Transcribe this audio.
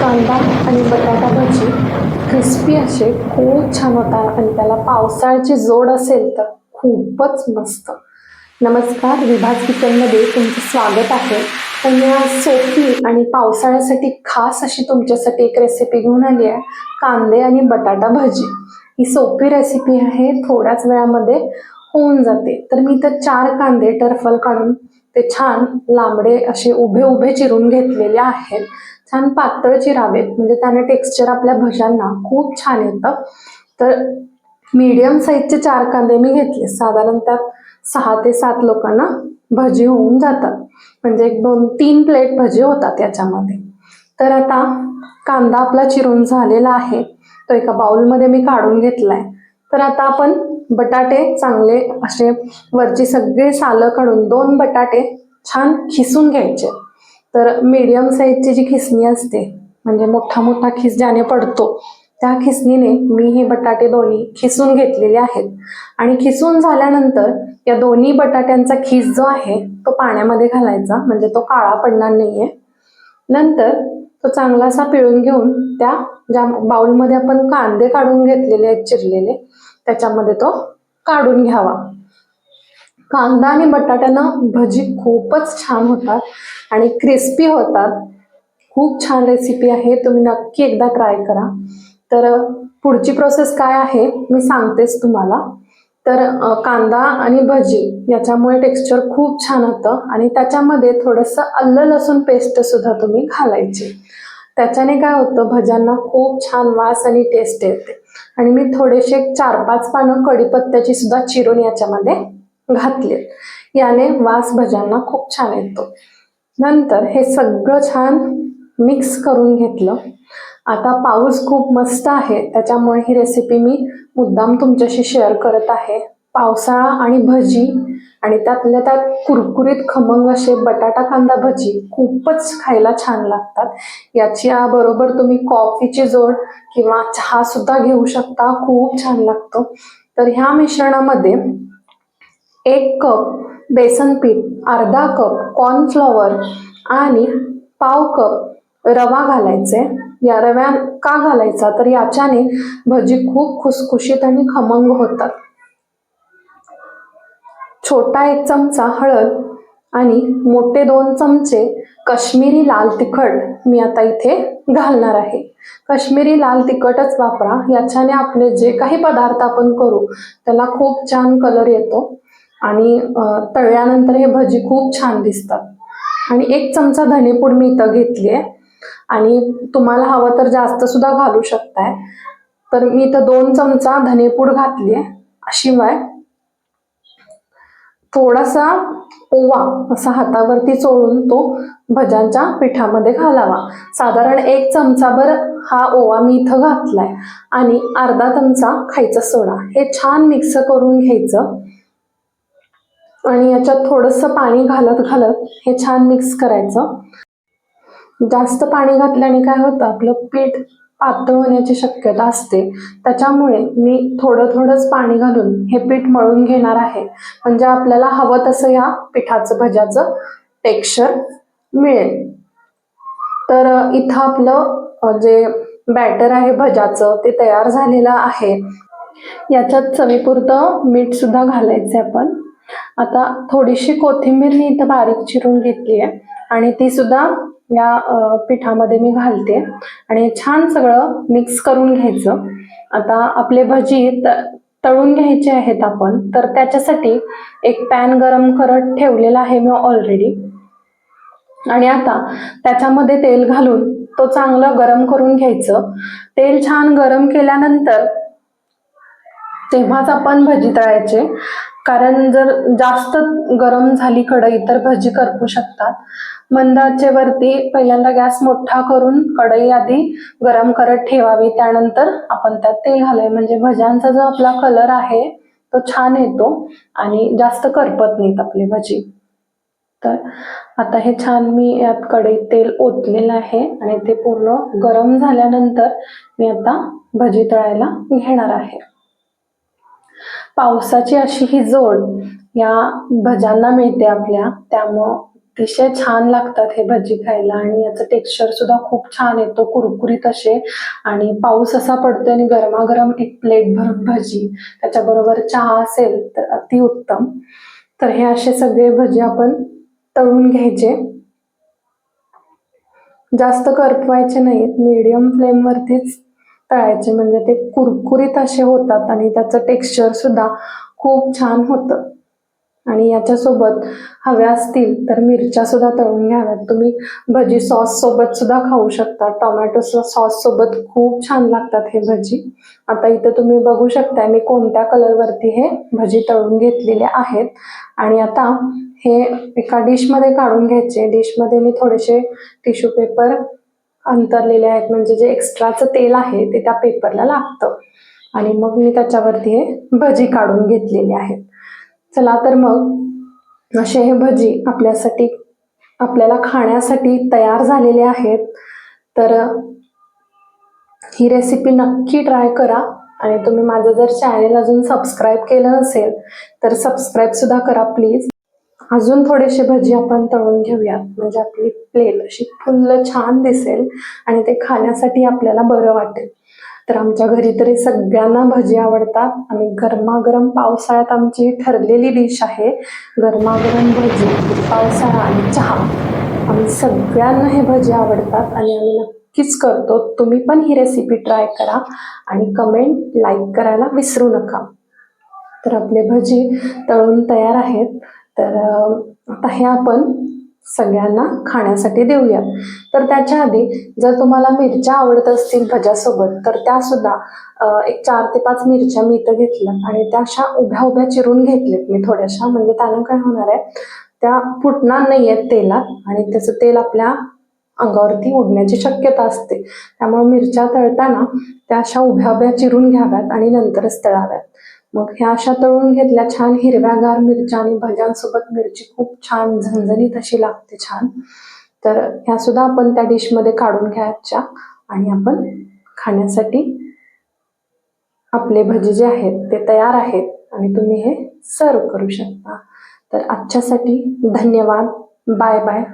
कांदा आणि बटाटा भजी क्रिस्पी असे खूप छान होतात आणि त्याला पावसाळ्याची जोड असेल तर खूपच मस्त. नमस्कार विभाग किचनमध्ये तुमचं स्वागत आहे. तर मी आज सोपी आणि पावसाळ्यासाठी खास अशी तुमच्यासाठी एक रेसिपी घेऊन आली आहे कांदे आणि बटाटा भजी. ही सोपी रेसिपी आहे थोड्याच वेळामध्ये होऊन जाते. तर मी तर चार कांदे टरफल काढून ते छान लांबडे असे उभे उभे चिरून घेतलेले आहेत. छान पातळ चिरावेत. म्हणजे त्याने टेक्स्चर आपल्या भज्यांना खूप छान येतं. तर मीडियम साईजचे चार कांदे मी घेतले. साधारण त्यात सहा ते सात लोकांना भजी होऊन जातात. म्हणजे एक दोन तीन प्लेट भजी होतात याच्यामध्ये. तर आता कांदा आपला चिरून झालेला आहे. तो एका बाउलमध्ये मी काढून घेतलाय. तर आता आपण बटाटे चांगले असे वरची सगळे सालं काढून दोन बटाटे छान खिसून घ्यायचे. तर मीडियम साईजची जी खिसणी असते म्हणजे मोठा मोठा खिस ज्याने पडतो त्या खिसणीने मी हे बटाटे दोन्ही खिसून घेतलेले आहेत. आणि खिसून झाल्यानंतर या दोन्ही बटाट्यांचा खिस जो आहे तो पाण्यामध्ये घालायचा म्हणजे तो काळा पडणार नाहीये. नंतर तो चांगलासा पिळून घेऊन त्या ज्या बाउलमध्ये आपण कांदे काढून घेतलेले आहेत चिरलेले त्याच्यामध्ये तो काढून घ्यावा. कांदा आणि बटाट्यानं भजी खूपच छान होतात आणि क्रिस्पी होतात. खूप छान रेसिपी आहे तुम्ही नक्की एकदा ट्राय करा. तर पुढची प्रोसेस काय आहे मी सांगतेच तुम्हाला. तर कांदा आणि भजी याच्यामुळे टेक्स्चर खूप छान होतं आणि त्याच्यामध्ये थोडंसं आलं लसूण पेस्ट सुद्धा तुम्ही घालायची. त्याच्याने काय होतं भज्यांना खूप छान वास आणि टेस्ट येते. आणि मी थोडेसे चार पाच पानं कढीपत्त्याची सुद्धा चिरून याच्यामध्ये घातले. याने वास भज्यांना खूप छान येतो. नंतर हे सगळं छान मिक्स करून घेतलं. आता पाऊस खूप मस्त आहे त्याच्यामुळे ही रेसिपी मी मुद्दाम तुमच्याशी शेअर करत आहे. पावसाळा आणि भजी आणि त्यातल्या त्यात कुरकुरीत खमंग असे बटाटा कांदा भजी खूपच खायला छान लागतात. याच्या बरोबर तुम्ही कॉफीची जोड किंवा चहा सुद्धा घेऊ शकता खूप छान लागतो. तर ह्या मिश्रणामध्ये एक कप बेसन पीठ अर्धा कप कॉर्नफ्लॉवर आणि पाव कप रवा घालायचे. या रव्या का घालायचा? तर याच्याने भजी खूप खुसखुशीत आणि खमंग होतात. छोटा एक चमचा हळद आणि मोठे दोन चमचे कश्मीरी लाल तिखट मी आता इथे घालणार आहे. कश्मीरी लाल तिखटच वापरा. याच्याने आपले जे काही पदार्थ आपण करू त्याला खूप छान कलर येतो आणि तळल्यानंतर हे भजी खूप छान दिसतात. आणि एक चमचा धनेपूड मी इथं घेतली आहे. आणि तुम्हाला हवं तर जास्त सुद्धा घालू शकताय. तर मी इथं दोन चमचा धनेपूड घातली आहे. शिवाय थोडासा ओवा असा हातावरती चोळून तो भजांच्या पिठामध्ये घालावा. साधारण एक चमचाभर हा ओवा मी इथं घातलाय. आणि अर्धा चमचा खायचा सोडा. हे छान मिक्स करून घ्यायचं. आणि याच्यात थोडंसं पाणी घालत घालत हे छान मिक्स करायचं. जास्त पाणी घातल्याने काय होतं? आपलं पीठ पातळ होण्याची शक्यता असते. त्याच्यामुळे मी थोडं थोडंच पाणी घालून हे पीठ मळून घेणार आहे. म्हणजे आपल्याला हवं तसं या पिठाचं भज्याचं टेक्स्चर मिळेल. तर इथं आपलं जे बॅटर आहे भज्याचं ते तयार झालेलं आहे. याच्यात चवीपुरतं मीठ सुद्धा घालायचं आपण. आता थोडीशी कोथिंबीर मी इथं बारीक चिरून घेतली आहे आणि ती सुद्धा या पिठामध्ये मी घालते. आणि छान सगळं मिक्स करून घ्यायचं. आता आपले भजी तळून घ्यायचे आहेत आपण. तर त्याच्यासाठी एक पॅन गरम करत ठेवलेला आहे मी ऑलरेडी आणि आता त्याच्यामध्ये तेल घालून तो चांगलं गरम करून घ्यायचं. तेल छान गरम केल्यानंतर तेव्हाच आपण भजी तळायचे. कारण जर जास्त गरम झाली कढई तर भजी करपू शकतात. मंदाचेवरती पहिल्यांदा गॅस मोठा करून कढई आधी गरम करत ठेवावी. त्यानंतर आपण त्यात तेल घालावे. म्हणजे भज्यांचा जो आपला कलर आहे तो छान येतो आणि जास्त करपत नाहीत आपली भजी. तर आता हे छान मी यात कढईत तेल ओतलेलं आहे आणि ते पूर्ण गरम झाल्यानंतर मी आता भजी तळायला घेणार आहे. पावसाची अशी ही जोड या भज्यांना मिळते आपल्या. त्यामुळं अतिशय छान लागतात हे भजी खायला आणि याचं टेक्स्चर सुद्धा खूप छान येतो कुरकुरीत असे. आणि पाऊस असा पडतोय आणि गरमागरम एक प्लेट भरून भजी त्याच्याबरोबर चहा असेल तर अतिउत्तम तर हे असे सगळे भजी आपण तळून घ्यायचे. जास्त करपवायचे नाहीत मीडियम फ्लेमवरतीच तळायचे. म्हणजे ते कुरकुरीत असे होतात आणि त्याचं टेक्स्चर सुद्धा खूप छान होतं. आणि याच्यासोबत हव्या असतील तर मिरच्या सुद्धा तळून घ्याव्यात. तुम्ही भजी सॉस सोबत सुद्धा खाऊ शकता. टोमॅटो सॉस सोबत खूप छान लागतात हे भजी. आता इथं तुम्ही बघू शकता मी कोणत्या कलरवरती हे भजी तळून घेतलेले आहेत. आणि आता हे एका डिशमध्ये काढून घ्यायचे. डिशमध्ये मी थोडेसे टिश्यू पेपर अंतरलेले आहेत. म्हणजे जे एक्स्ट्राचं तेल आहे ते त्या पेपरला लागतं. आणि मग मी त्याच्यावरती हे भजी काढून घेतलेले आहेत. चला तर मग असे हे भजी आपल्यासाठी आपल्याला खाण्यासाठी तयार झालेले आहेत. तर ही रेसिपी नक्की ट्राय करा. आणि तुम्ही माझं जर चॅनेल अजून सबस्क्राईब केलं नसेल तर सबस्क्राईब सुद्धा करा प्लीज अजून थोडेसे भजी आपण तळून घेऊयात. म्हणजे आपली प्लेट अशी फुल्ल छान दिसेल आणि ते खाण्यासाठी आपल्याला बरं वाटेल. तर आमच्या घरी तरी सगळ्यांना भजी आवडतात. आणि गरमागरम पावसाळ्यात आमची ठरलेली डिश आहे गरमागरम भजी पावसाळा आणि चहा. आम्ही सगळ्यांना हे भजी आवडतात आणि आम्ही नक्कीच करतो. तुम्ही पण ही रेसिपी ट्राय करा आणि कमेंट लाईक करायला विसरू नका. तर आपले भजी तळून तयार आहेत. तर आता हे आपण सगळ्यांना खाण्यासाठी देऊयात तर त्याच्या आधी जर तुम्हाला मिरच्या आवडत असतील भज्यासोबत तर त्या सुद्धा एक चार ते पाच मिरच्या मी इथं घेतल्यात आणि त्या अशा उभ्या उभ्या चिरून घेतल्यात मी थोड्याशा. म्हणजे त्यानं काय होणार आहे त्या फुटणार नाही आहेत तेलात आणि त्याचं तेल आपल्या अंगावरती उडण्याची शक्यता असते. त्यामुळे मिरच्या तळताना त्या अशा उभ्या उभ्या चिरून घ्याव्यात आणि नंतरच तळाव्यात. मग ह्या अशा तळून घेतल्या छान हिरव्यागार मिरच्या आणि भज्यांसोबत मिरची खूप छान झणझणीत अशी लागते छान. तर ह्या सुद्धा आपण त्या डिशमध्ये काढून घ्यायच्या आणि आपण खाण्यासाठी आपले भजी जे आहेत ते तयार आहेत आणि तुम्ही हे सर्व करू शकता. तर आजच्यासाठी धन्यवाद. Bye bye